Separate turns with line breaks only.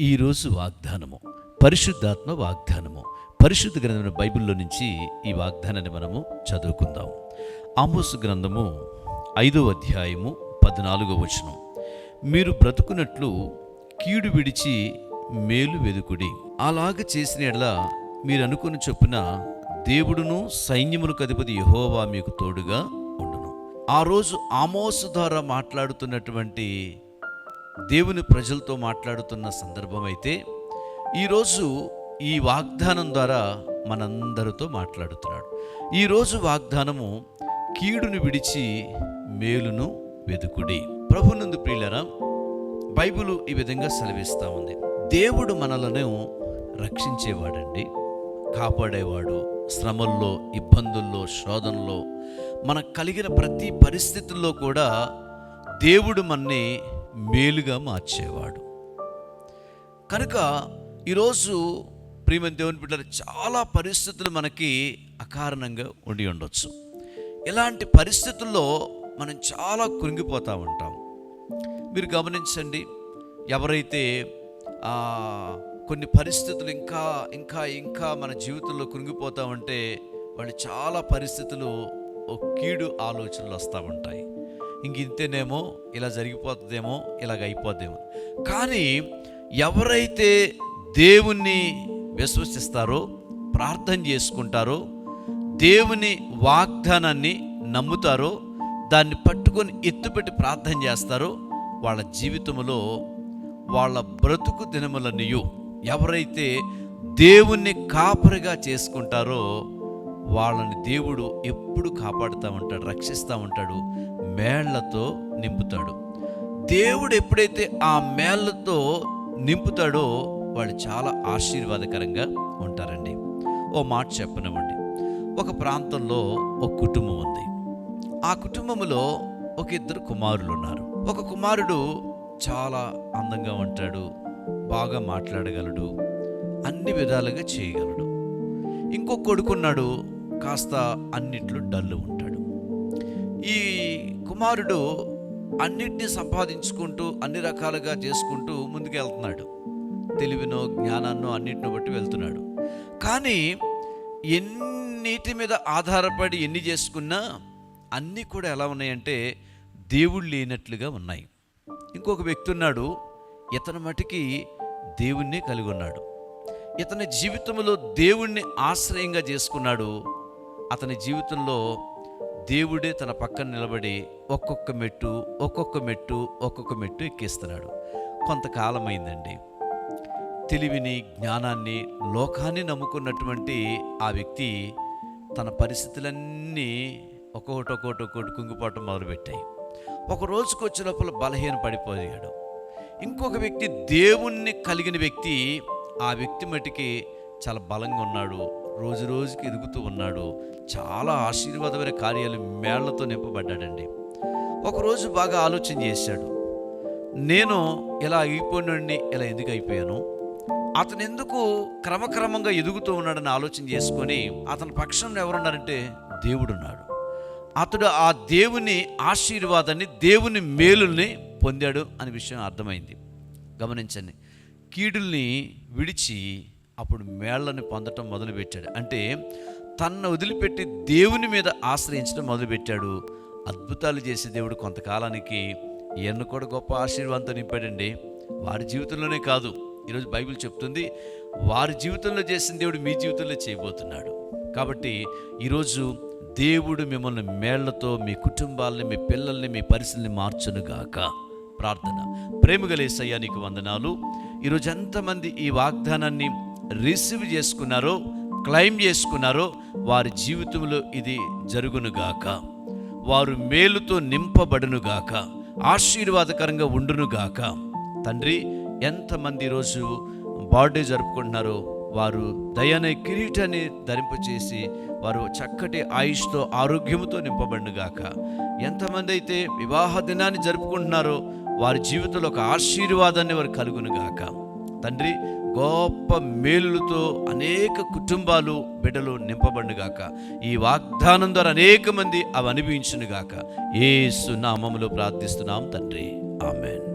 ఈరోజు వాగ్దానము. పరిశుద్ధాత్మ వాగ్దానము. పరిశుద్ధ గ్రంథమైన బైబిల్లో నుంచి ఈ వాగ్దానాన్ని మనము చదువుకుందాం. ఆమోసు గ్రంథము ఐదో అధ్యాయము పద్నాలుగో వచనం. మీరు బ్రతుకున్నట్లు కీడు విడిచి మేలు వెదుకుడి. అలాగ చేసిన ఎడల మీరు అనుకుని చొప్పున దేవుడును సైన్యములకు అధిపతి యహోవా మీకు తోడుగా ఉండును. ఆ రోజు ఆమోసు ద్వారా మాట్లాడుతున్నటువంటి దేవుని ప్రజలతో మాట్లాడుతున్న సందర్భం అయితే ఈరోజు ఈ వాగ్దానం ద్వారా మనందరితో మాట్లాడుతున్నాడు. ఈరోజు వాగ్దానము కీడును విడిచి మేలును వెదుకుడి. ప్రభునందు ప్రియులరా బైబిల్ ఈ విధంగా సెలవిస్తూ ఉంది. దేవుడు మనలను రక్షించేవాడండి కాపాడేవాడు. శ్రమల్లో ఇబ్బందుల్లో శోధనలో మనకు కలిగిన ప్రతి పరిస్థితుల్లో కూడా దేవుడు మన్ని మేలుగా మార్చేవాడు. కనుక ఈరోజు ప్రియమైన దేవుని బిడ్డలు చాలా పరిస్థితులు మనకి అకారణంగా ఉండి ఉండొచ్చు. ఇలాంటి పరిస్థితుల్లో మనం చాలా కృంగిపోతూ ఉంటాం. మీరు గమనించండి ఎవరైతే కొన్ని పరిస్థితులు ఇంకా ఇంకా ఇంకా మన జీవితంలో కృంగిపోతూ ఉంటే వాళ్ళు చాలా పరిస్థితులు ఓ కీడు ఆలోచనలు వస్తూ ఉంటాయి. ఇంక ఇంతేనేమో ఇలా జరిగిపోతుందేమో ఇలాగ అయిపోద్దేమో. కానీ ఎవరైతే దేవుణ్ణి విశ్వసిస్తారో ప్రార్థన చేసుకుంటారో దేవుని వాగ్దానాన్ని నమ్ముతారో దాన్ని పట్టుకొని ఎత్తుపెట్టి ప్రార్థన చేస్తారో వాళ్ళ జీవితంలో వాళ్ళ బ్రతుకు దినములనియు ఎవరైతే దేవుణ్ణి కాపరిగా చేసుకుంటారో వాళ్ళని దేవుడు ఎప్పుడు కాపాడుతూ ఉంటాడు రక్షిస్తూ ఉంటాడు మేళ్ళతో నింపుతాడు. దేవుడు ఎప్పుడైతే ఆ మేళ్ళతో నింపుతాడో వాళ్ళు చాలా ఆశీర్వాదకరంగా ఉంటారండి. ఓ మాట చెప్పనివ్వండి ఒక ప్రాంతంలో ఒక కుటుంబం ఉంది. ఆ కుటుంబంలో ఒక ఇద్దరు కుమారులు ఉన్నారు. ఒక కుమారుడు చాలా అందంగా ఉంటాడు బాగా మాట్లాడగలడు అన్ని విధాలుగా చేయగలడు. ఇంకో కొడుకున్నాడు కాస్త అన్నిట్లో డల్లు ఉంటాడు. ఈ కుమారుడు అన్నిటినీ సంపాదించుకుంటూ అన్ని రకాలుగా చేసుకుంటూ ముందుకెళ్తున్నాడు. తెలివినో జ్ఞానాన్నో అన్నిటిని బట్టి వెళ్తున్నాడు. కానీ ఎన్నిటి మీద ఆధారపడి ఎన్ని చేసుకున్నా అన్నీ కూడా ఎలా ఉన్నాయంటే దేవుడు లేనట్లుగా ఉన్నాయి. ఇంకొక వ్యక్తి ఉన్నాడు ఇతని మటుకి దేవుణ్ణి కలిగి ఉన్నాడు. ఇతని జీవితంలో దేవుణ్ణి ఆశ్రయంగా చేసుకున్నాడు. అతని జీవితంలో దేవుడే తన పక్కన నిలబడి ఒక్కొక్క మెట్టు ఒక్కొక్క మెట్టు ఒక్కొక్క మెట్టు ఎక్కిస్తున్నాడు. కొంతకాలమైందండి. తెలివిని జ్ఞానాన్ని లోకాన్ని నమ్ముకున్నటువంటి ఆ వ్యక్తి తన పరిస్థితులన్నీ ఒక్కొక్కటి ఒక్కొక్కటి ఒక్కొక్కటి కుంగిపోవటం మొదలుపెట్టాయి. ఒక రోజుకు వచ్చే లోపల బలహీన పడిపోయాడు. ఇంకొక వ్యక్తి దేవుణ్ణి కలిగిన వ్యక్తి ఆ వ్యక్తి మటుకి చాలా బలంగా ఉన్నాడు రోజు రోజుకి ఎదుగుతూ ఉన్నాడు. చాలా ఆశీర్వాదమైన కార్యాలు మేళ్ళతో నింపబడ్డాడండి. ఒకరోజు బాగా ఆలోచన చేశాడు. నేను ఇలా అయిపోయినండి ఇలా ఎందుకు అయిపోయాను? అతను ఎందుకు క్రమక్రమంగా ఎదుగుతూ ఉన్నాడని ఆలోచన చేసుకొని అతని పక్షంలో ఎవరున్నారంటే దేవుడున్నాడు. అతడు ఆ దేవుని ఆశీర్వాదాన్ని దేవుని మేలుల్ని పొందాడు అనే విషయం అర్థమైంది. గమనించండి. కీడుల్ని విడిచి అప్పుడు మేళ్ళని పొందటం మొదలుపెట్టాడు. అంటే తన్ను వదిలిపెట్టి దేవుని మీద ఆశ్రయించడం మొదలుపెట్టాడు. అద్భుతాలు చేసే దేవుడు కొంతకాలానికి ఈయన కూడా గొప్ప ఆశీర్వాదంతో నింపాడండి. వారి జీవితంలోనే కాదు ఈరోజు బైబిల్ చెప్తుంది వారి జీవితంలో చేసిన దేవుడు మీ జీవితంలో చేయబోతున్నాడు. కాబట్టి ఈరోజు దేవుడు మిమ్మల్ని మేళ్ళతో మీ కుటుంబాలని మీ పిల్లల్ని మీ పరిస్థితిని మార్చునుగాక ప్రార్థన. ప్రేమగలేసయ్యా నీకు వందనాలు. ఈరోజు ఎంతమంది ఈ వాగ్దానాన్ని రిసీవ్ చేసుకున్నారో క్లైమ్ చేసుకున్నారో వారి జీవితంలో ఇది జరుగునుగాక వారు మేలుతో నింపబడునుగాక ఆశీర్వాదకరంగా ఉండునుగాక తండ్రి ఎంతమంది ఈరోజు బర్త్డే జరుపుకుంటున్నారో వారు దయనే కిరీటాన్ని ధరింపచేసి వారు చక్కటి ఆయుష్తో ఆరోగ్యముతో నింపబడినగాక ఎంతమంది అయితే వివాహ దినాన్ని జరుపుకుంటున్నారో వారి జీవితంలో ఒక ఆశీర్వాదాన్ని వారు కలుగునుగాక తండ్రి గొప్ప మేలులతో అనేక కుటుంబాలు బిడ్డలు నింపబడినగాక ఈ వాగ్దానం ద్వారా అనేక మంది అవి అనుభవించునుగాక. ఏ సునామములో ప్రార్థిస్తున్నాం తండ్రి. ఆమెన్.